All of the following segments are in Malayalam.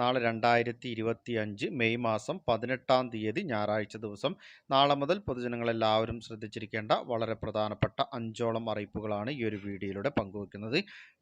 നാളെ രണ്ടായിരത്തി ഇരുപത്തി അഞ്ച് മെയ് മാസം പതിനെട്ടാം തീയതി ഞായറാഴ്ച ദിവസം. നാളെ മുതൽ പൊതുജനങ്ങളെല്ലാവരും ശ്രദ്ധിച്ചിരിക്കേണ്ട വളരെ പ്രധാനപ്പെട്ട അഞ്ചോളം അറിയിപ്പുകളാണ് ഈ ഒരു വീഡിയോയിലൂടെ പങ്കുവെക്കുന്നത്.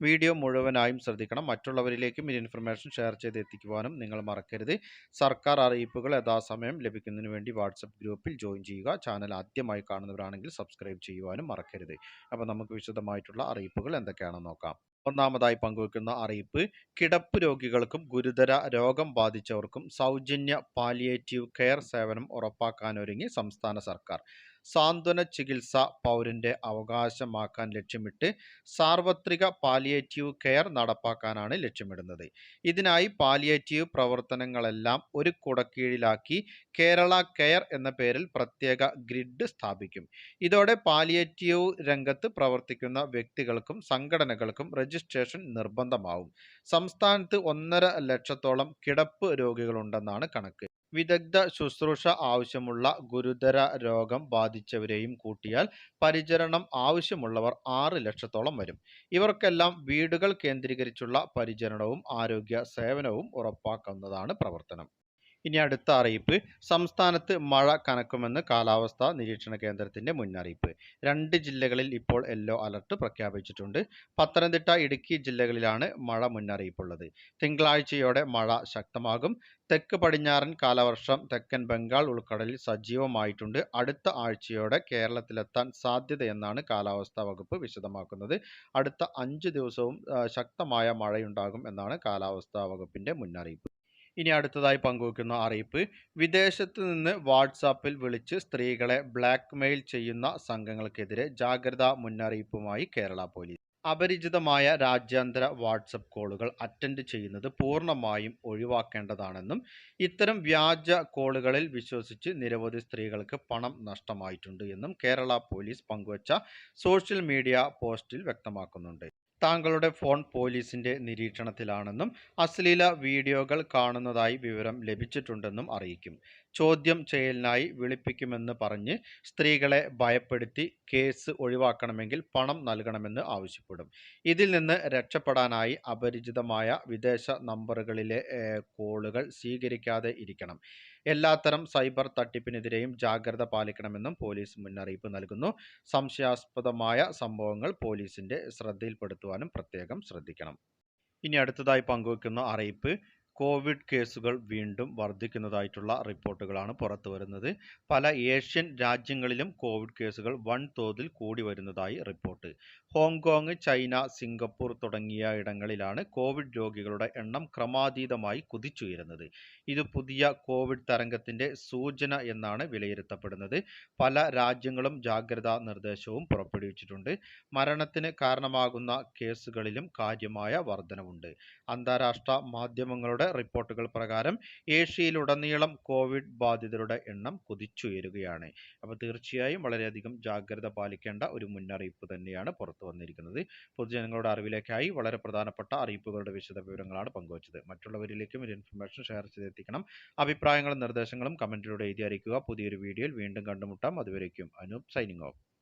വീഡിയോ മുഴുവനായും ശ്രദ്ധിക്കണം. മറ്റുള്ളവരിലേക്കും ഈ ഇൻഫർമേഷൻ ഷെയർ ചെയ്ത് എത്തിക്കുവാനും നിങ്ങൾ മറക്കരുത്. സർക്കാർ അറിയിപ്പുകൾ യഥാസമയം ലഭിക്കുന്നതിന് വേണ്ടി വാട്സപ്പ് ഗ്രൂപ്പിൽ ജോയിൻ ചെയ്യുക. ചാനൽ ആദ്യമായി കാണുന്നവരാണെങ്കിൽ സബ്സ്ക്രൈബ് ചെയ്യുവാനും മറക്കരുത്. അപ്പോൾ നമുക്ക് വിശദമായിട്ടുള്ള അറിയിപ്പുകൾ എന്തൊക്കെയാണെന്ന് നോക്കാം. ഒന്നാമതായി പങ്കുവെക്കുന്ന അറിയിപ്പ് കിടപ്പ് രോഗികൾക്കും ഗുരുതര രോഗം ബാധിച്ചവർക്കും സൗജന്യ പാലിയേറ്റീവ് കെയർ സേവനം ഉറപ്പാക്കാനൊരുങ്ങി സംസ്ഥാന സർക്കാർ. സാന്ത്വന ചികിത്സ പൗരന്റെ അവകാശമാക്കാൻ ലക്ഷ്യമിട്ട് സാർവത്രിക പാലിയേറ്റീവ് കെയർ നടപ്പാക്കാനാണ് ലക്ഷ്യമിടുന്നത്. ഇതിനായി പാലിയേറ്റീവ് പ്രവർത്തനങ്ങളെല്ലാം ഒരു കുടക്കീഴിലാക്കി കേരള കെയർ എന്ന പേരിൽ പ്രത്യേക ഗ്രിഡ് സ്ഥാപിക്കും. ഇതോടെ പാലിയേറ്റീവ് രംഗത്ത് പ്രവർത്തിക്കുന്ന വ്യക്തികൾക്കും സംഘടനകൾക്കും രജിസ്ട്രേഷൻ നിർബന്ധമാവും. സംസ്ഥാനത്ത് ഒന്നര ലക്ഷത്തോളം കിടപ്പ് രോഗികളുണ്ടെന്നാണ് കണക്ക്. വിദഗ്ധ ശുശ്രൂഷ ആവശ്യമുള്ള ഗുരുതര രോഗം ബാധിച്ചവരെയും കൂട്ടിയാൽ പരിചരണം ആവശ്യമുള്ളവർ ആറ് ലക്ഷത്തോളം വരും. ഇവർക്കെല്ലാം വീടുകൾ കേന്ദ്രീകരിച്ചുള്ള പരിചരണവും ആരോഗ്യ സേവനവും ഉറപ്പാക്കുന്നതാണ് പ്രവർത്തനം. ഇനി അടുത്ത അറിയിപ്പ് സംസ്ഥാനത്ത് മഴ കനക്കുമെന്ന് കാലാവസ്ഥാ നിരീക്ഷണ കേന്ദ്രത്തിന്റെ മുന്നറിയിപ്പ്. രണ്ട് ജില്ലകളിൽ ഇപ്പോൾ യെല്ലോ അലർട്ട് പ്രഖ്യാപിച്ചിട്ടുണ്ട്. പത്തനംതിട്ട ഇടുക്കി ജില്ലകളിലാണ് മഴ മുന്നറിയിപ്പുള്ളത്. തിങ്കളാഴ്ചയോടെ മഴ ശക്തമാകും. തെക്ക് പടിഞ്ഞാറൻ കാലവർഷം തെക്കൻ ബംഗാൾ ഉൾക്കടലിൽ സജീവമായിട്ടുണ്ട്. അടുത്ത ആഴ്ചയോടെ കേരളത്തിലെത്താൻ സാധ്യതയെന്നാണ് കാലാവസ്ഥാ വകുപ്പ് വിശദമാക്കുന്നത്. അടുത്ത അഞ്ച് ദിവസവും ശക്തമായ മഴയുണ്ടാകും എന്നാണ് കാലാവസ്ഥാ വകുപ്പിന്റെ മുന്നറിയിപ്പ്. ഇനി അടുത്തതായി പങ്കുവയ്ക്കുന്ന അറിയിപ്പ് വിദേശത്ത് നിന്ന് വാട്സാപ്പിൽ വിളിച്ച് സ്ത്രീകളെ ബ്ലാക്ക് മെയിൽ ചെയ്യുന്ന സംഘങ്ങൾക്കെതിരെ ജാഗ്രതാ മുന്നറിയിപ്പുമായി കേരള പോലീസ്. അപരിചിതമായ രാജ്യാന്തര വാട്സപ്പ് കോളുകൾ അറ്റൻഡ് ചെയ്യുന്നത് പൂർണമായും ഒഴിവാക്കേണ്ടതാണെന്നും ഇത്തരം വ്യാജ കോളുകളിൽ വിശ്വസിച്ച് നിരവധി സ്ത്രീകൾക്ക് പണം നഷ്ടമായിട്ടുണ്ട് എന്നും കേരള പോലീസ് പങ്കുവച്ച സോഷ്യൽ മീഡിയ പോസ്റ്റിൽ വ്യക്തമാക്കുന്നുണ്ട്. താങ്കളുടെ ഫോൺ പോലീസിന്റെ നിരീക്ഷണത്തിലാണെന്നും അശ്ലീല വീഡിയോകൾ കാണുന്നതായി വിവരം ലഭിച്ചിട്ടുണ്ടെന്നും അറിയിക്കും. ചോദ്യം ചെയ്യലിനായി വിളിപ്പിക്കുമെന്ന് പറഞ്ഞ് സ്ത്രീകളെ ഭയപ്പെടുത്തി കേസ് ഒഴിവാക്കണമെങ്കിൽ പണം നൽകണമെന്ന് ആവശ്യപ്പെടും. ഇതിൽ നിന്ന് രക്ഷപ്പെടാനായി അപരിചിതമായ വിദേശ നമ്പറുകളിലെ കോളുകൾ സ്വീകരിക്കാതെ ഇരിക്കണം. എല്ലാത്തരം സൈബർ തട്ടിപ്പിനെതിരെയും ജാഗ്രത പാലിക്കണമെന്നും പോലീസ് മുന്നറിയിപ്പ് നൽകുന്നു. സംശയാസ്പദമായ സംഭവങ്ങൾ പോലീസിന്റെ ശ്രദ്ധയിൽപ്പെടുത്തുവാനും പ്രത്യേകം ശ്രദ്ധിക്കണം. ഇനി അടുത്തതായി പങ്കുവെക്കുന്ന അറിയിപ്പ് കോവിഡ് കേസുകൾ വീണ്ടും വർദ്ധിക്കുന്നതായിട്ടുള്ള റിപ്പോർട്ടുകളാണ് പുറത്തു വരുന്നത്. പല ഏഷ്യൻ രാജ്യങ്ങളിലും കോവിഡ് കേസുകൾ വൻതോതിൽ കൂടി വരുന്നതായി റിപ്പോർട്ട്. ഹോങ്കോങ് ചൈന സിംഗപ്പൂർ തുടങ്ങിയ ഇടങ്ങളിലാണ് കോവിഡ് രോഗികളുടെ എണ്ണം ക്രമാതീതമായി കുതിച്ചുയരുന്നത്. ഇത് പുതിയ കോവിഡ് തരംഗത്തിന്റെ സൂചന എന്നാണ് വിലയിരുത്തപ്പെടുന്നത്. പല രാജ്യങ്ങളും ജാഗ്രതാ നിർദ്ദേശവും പുറപ്പെടുവിച്ചിട്ടുണ്ട്. മരണത്തിന് കാരണമാകുന്ന കേസുകളിലും കാര്യമായ വർധനവുണ്ട്. അന്താരാഷ്ട്ര മാധ്യമങ്ങളുടെ റിപ്പോർട്ടുകൾ പ്രകാരം ഏഷ്യയിലുടനീളം കോവിഡ് ബാധിതരുടെ എണ്ണം കുതിച്ചുയരുകയാണ്. അപ്പോൾ തീർച്ചയായും വളരെയധികം ജാഗ്രത പാലിക്കേണ്ട ഒരു മുന്നറിയിപ്പ് തന്നെയാണ് പുറത്തു വന്നിരിക്കുന്നത്. പൊതുജനങ്ങളുടെ അറിവിലേക്കായി വളരെ പ്രധാനപ്പെട്ട അറിയിപ്പുകളുടെ വിശദ വിവരങ്ങളാണ് പങ്കുവച്ചത്. മറ്റുള്ളവരിലേക്കും ഒരു ഇൻഫർമേഷൻ ഷെയർ ചെയ്തെത്തിക്കണം. അഭിപ്രായങ്ങളും നിർദ്ദേശങ്ങളും കമന്റിലൂടെ എഴുതി അറിയിക്കുക. പുതിയൊരു വീഡിയോയിൽ വീണ്ടും കണ്ടുമുട്ടാം. അതുവരേക്കും അനൂപ് സൈനിങ് ഓഫ്.